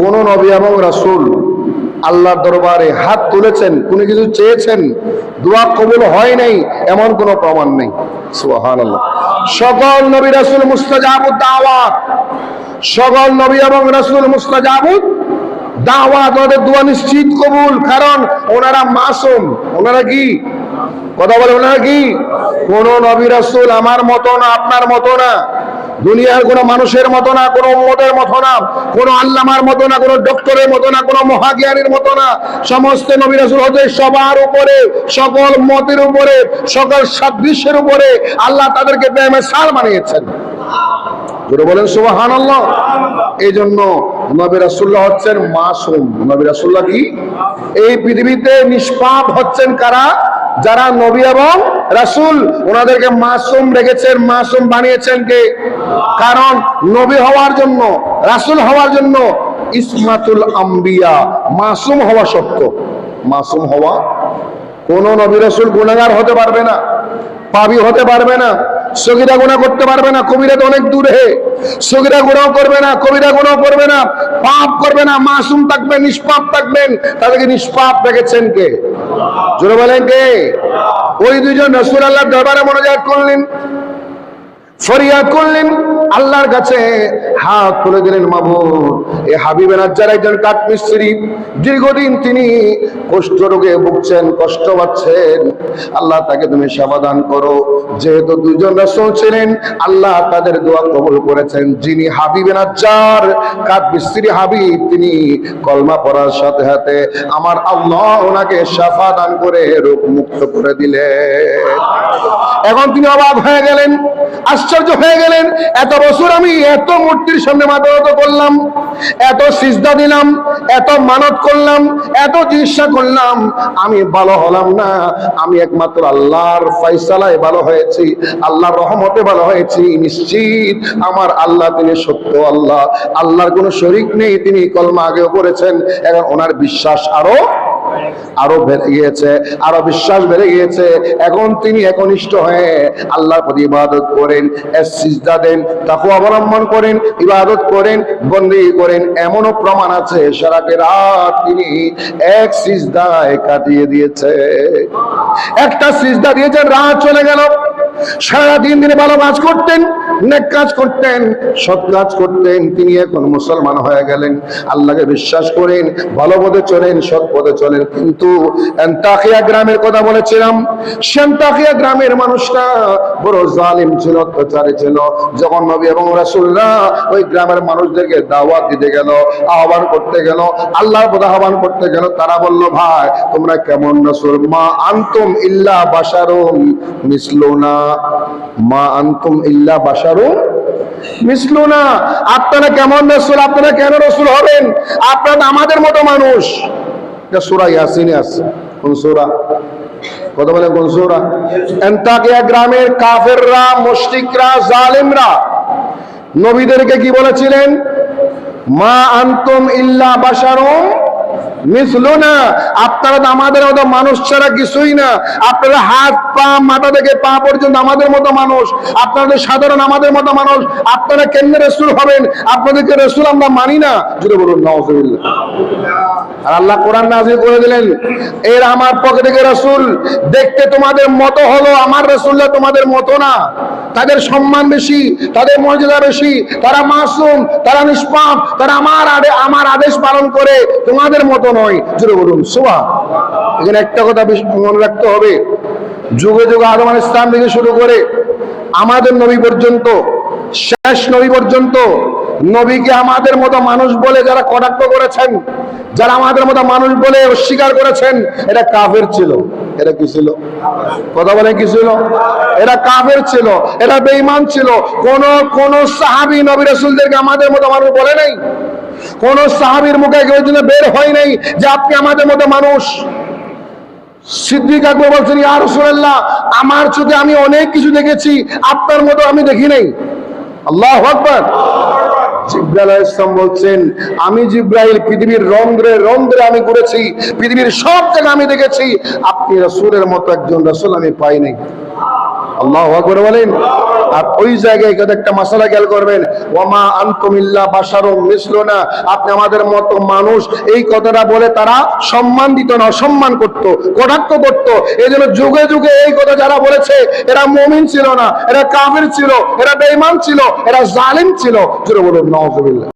কোন নবী এবং রাসুল আল্লাহর দরবারে হাত তুলেছেন, কোনো কিছু চেয়েছেন, দোয়া কবুল হয় নাই, এমন কোনো প্রমাণ নেই। সকল নবী রাসূল মুস্তাজাবুদ দাওয়াত, সকল নবী এবং রাসুল মুস্তাজাবুদ দাওয়াত ওদের দোয়া নিশ্চিত কবুল, কারণ ওনারা মাসুম। ওনারা কি? কথা বলে, ওনারা কি? কোন নবী রাসূল আমার মতো না, আপনার মতো না। দুনিয়ার কোন মানুষের মতো না, কোন উম্মতের মতো না, কোন আল্লামার মতো না, কোন ডক্টরের মতো না, কোন মহাজ্ঞানীর মতো না। সমস্ত নবী রাসূল হতে সবার উপরে, সকল মতের উপরে, সকল সাদৃশ্যের উপরে আল্লাহ তাদেরকে প্রেমের সার বানিয়েছেন। জোরে বলেন, সুবহানাল্লাহ। এই জন্য নবী রাসূলুল্লাহ হচ্ছেন মাসুম। নবী রাসূলুল্লাহ কি? এই পৃথিবীতে নিষ্পাপ হচ্ছেন কারা? যারা নবী এবং রাসূল ওনাদেরকে মাসুম রেখেছেন, মাসুম বানিয়েছেন কে? কারণ নবী হওয়ার জন্য, রাসূল হওয়ার জন্য ইসমাতুল আম্বিয়া মাসুম হওয়া সত্য। মাসুম হওয়া কোন নবী রাসূল গুণাগার হতে পারবে না, পাবি হতে পারবে না, সগিরা গুণা করতে পারবে না, কবিরা তো অনেক দূরে। সগিরা গুণাও করবে না, কবিরা গুণাও করবে না, পাপ করবে না, মাসুম থাকবেন, নিষ্পাপ থাকবেন। তাদেরকে নিষ্পাপ রেখেছেন কে? জোরে বলেন কে? ওই দুইজন রসুল আল্লাহ দরবারে মনোজাত করলেন। ফরিয়াদ করলেন, আল্লাহর কাছে হাত তুলে দিলেন মাবুদ এ হাবিবের আজ্জার একজন কাঠমিস্ত্রি, দীর্ঘদিন তিনি কষ্ট রোগে ভুগছেন, কষ্ট পাচ্ছেন। আল্লাহ তাকে তুমি সমাধান করো। যেহেতু দুজন রাসূল ছিলেন, আল্লাহ তাদের দোয়া কবুল করেছেন। যিনি হাবিবের আজ্জার, কাঠমিস্ত্রি হাবিব, তিনি কলমা পড়ার সাথে সাথে আমার আল্লাহ ওনাকে সাফা দান করে রোগ মুক্ত করে দিলেন। এখন তিনি অবাক হয়ে গেলেন আশ্চর্য হয়ে গেলেন। এত বছর আমি এত মূর্তির সামনে মাথা করলাম, এত সিজদা দিলাম, এত মানত করলাম, এত চিকিৎসা করলাম। আমি ভালো হলাম না, আমি একমাত্র আল্লাহর ফয়সালায় ভালো হয়েছি, আল্লাহর রহমতে ভালো হয়েছি, নিশ্চিত আমার আল্লাহ তিনি সত্য আল্লাহ। আল্লাহর কোনো শরিক নেই, তিনি কলমা আগেও করেছেন, এখন ওনার বিশ্বাস আরও আরও বেড়ে গিয়েছে, আরও বিশ্বাস বেড়ে গিয়েছে। এখন তিনি একনিষ্ঠ হয়ে আল্লাহর প্রতি ইবাদত করেন সিজদা দেন তাকে অবলম্বন করেন, ইবাদত করেন বন্দি করেন। এমনও প্রমাণ আছে সারাকে রাত তিনি এক সিজদায় কাটিয়ে দিয়েছে। একটা সিজদা দিয়েছেন, রাত চলে গেল। সারা দিন দিনে ভালো কাজ করতেন। নেক কাজ করতেন, সৎ কাজ করতেন, তিনি এখন মুসলমান হয়ে গেলেন। আল্লাহকে বিশ্বাস করেন, ভালো পথে চলেন, সৎ পথে চলেন। কিন্তু এন্তাকিয়া গ্রামের কথা বলেছিলাম সেন্তাকিয়া গ্রামের মানুষটা বড় জালিম ছিল, অত্যাচারী ছিল। যখন নবী এবং রাসূলুল্লাহ ওই গ্রামের মানুষদেরকে দাওয়াত দিতে গেল, আহ্বান করতে গেল, আল্লাহর পথে আহ্বান করতে গেল, তারা বলল, ভাই, তোমরা কেমন রাসূল? মা আনতুম ইল্লা বাশারুম মিসলুনা। মা আনতুম ইল্লা বাশারুম মিসলুনা, আপনারা কেমন রসুল? আপনারা কেন রসুল হবেন? আপনারা আমাদের মতো মানুষ। এটা সূরা ইয়াসিনে আছে। সূরা? কত বলে কোন সূরা? গ্রামের কাফেররা, মুশরিকরা, জালিমরা, নবীদেরকে কি বলেছিলেন? মা আনতুম ইল্লা বাশারুম মিসলুনা। আপনারা আমাদের মতো মানুষ ছাড়া কিছুই না। আপনারা হাত পা মাথা থেকে পা পর্যন্ত আমাদের মতো মানুষ, আপনাদের সাধারণ আমাদের মতো মানুষ, আপনারা কেমনে রসুল হবেন? আপনাদেরকে রসুল আমরা মানি না। জুড়ে বলুন নওয়াজুবিল্লাহ আর আল্লাহ কোরআন নাজিল করে দিলেন, এর আমার থেকে রসুল, দেখতে তোমাদের মতো হলো, আমার রসুল্লাহ তোমাদের মতো না। তাদের সম্মান বেশি, তাদের মর্যাদা বেশি, তারা মাসুম, তারা নিষ্পাপ, তারা আমার আদে, আমার আদেশ পালন করে তোমাদের মতো নয়। জুড়ে বলুন সুবা এখানে একটা কথা মনে রাখতে হবে। যুগে যুগে আদম আল ইসলাম থেকে শুরু করে আমাদের নবী পর্যন্ত, শেষ নবী পর্যন্ত নবীকে আমাদের মতো মানুষ বলে যারা কটাক্ষ করেছেন, যারা আমাদের মতো মানুষ বলে অস্বীকার করেছেন এটা কাফের ছিল। এটা কি ছিল? কথা বলে কি ছিল? এরা কাফের ছিল, এরা বেঈমান ছিল। কোন কোন সাহাবী নবী রাসূলদেরকে আমাদের মতো মানুষ বলে নাই। কোন সাহাবীর মুখে কেউ বের হয় নাই যে আপনি আমাদের মতো মানুষ। সিদ্দিক আকবর বলছেন, ইয়া রাসূলুল্লাহ, আমার চোখে আমি অনেক কিছু দেখেছি, আপনার মতো আমি দেখি নাই। আল্লাহ আকবর। জিব্রাইল আলাইহিস সালাম বলছেন, আমি জিব্রাইল, পৃথিবীর রন্ধ্রে রন্ধ্রে আমি ঘুরেছি, পৃথিবীর সব জায়গায় আমি দেখেছি, আপনি রসুলের মতো একজন রসুল আমি পাইনি নাই। আল্লাহু আকবার বলেন। আর ওই জায়গায় একটা মশালা খেয়াল করবেন। ওমা আনকুমিল্লা বাসারও মিশল না আপনি আমাদের মতো মানুষ, এই কথাটা বলে তারা সম্মান দিত না, অসম্মান করত, কটাক্ষ করত। এই জন্য যুগে যুগে এই কথা যারা বলেছে, এরা মমিন ছিল না, এরা কাফের ছিল, এরা বেইমান ছিল, এরা জালিম ছিল। বলুন, নওয়াজুবিল্লাহ।